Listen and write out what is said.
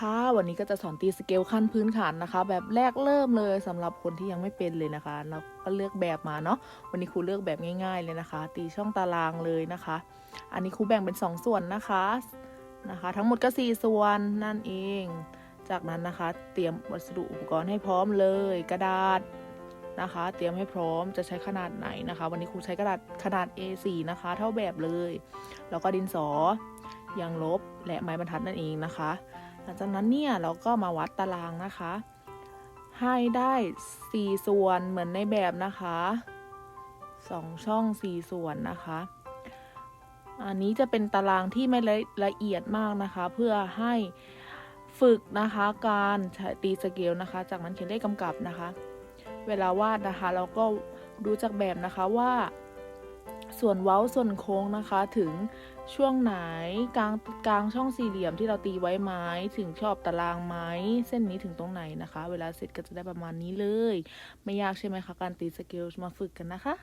คะ วันนี้ก็จะสอนตีสเกลขั้นพื้นฐานนะคะ แบบแรกเริ่มเลยสำหรับคนที่ยังไม่เป็นเลยนะคะเราก็เลือกแบบมาเนาะวันนี้ครูเลือกแบบง่าย ๆเลยนะคะ ตีช่องตารางเลยนะคะ อันนี้ครูแบ่งเป็น 2 ส่วนนะคะนะคะ ทั้งหมดก็ 4 ส่วนนั่นเอง จากนั้นนะคะ เตรียมวัสดุอุปกรณ์ให้พร้อมเลย กระดาษนะคะ เตรียมให้พร้อมจะใช้ขนาดไหนนะคะ วันนี้ครูใช้กระดาษขนาด A4 นะคะ เท่าแบบเลย แล้วก็ดินสอ ยางลบและไม้บรรทัดนั่นเองนะคะ ลังจากนั้นเนี่ยเราก็มาวัดตารางนะคะ ให้ได้ 4 ส่วนเหมือนในแบบนะคะ 2 ช่อง 4 ส่วนนะคะ อันนี้จะเป็นตารางที่ไม่ละเอียดมากนะคะ เพื่อให้ฝึกนะคะการตีสเกลนะคะ จากนั้นเขียนเลขกำกับนะคะ เวลาวาดนะคะเราก็ดูจากแบบนะคะว่า ส่วนเว้าส่วนโค้งนะคะถึงช่วงไหนกลางกลางช่องสี่เหลี่ยมที่เราตีไว้ไหมถึงชอบตารางไหมเส้นนี้ถึงตรงไหนนะคะ เวลาเสร็จก็จะได้ประมาณนี้เลย ไม่ยากใช่ไหมคะการตีสเกลมาฝึกกันนะคะ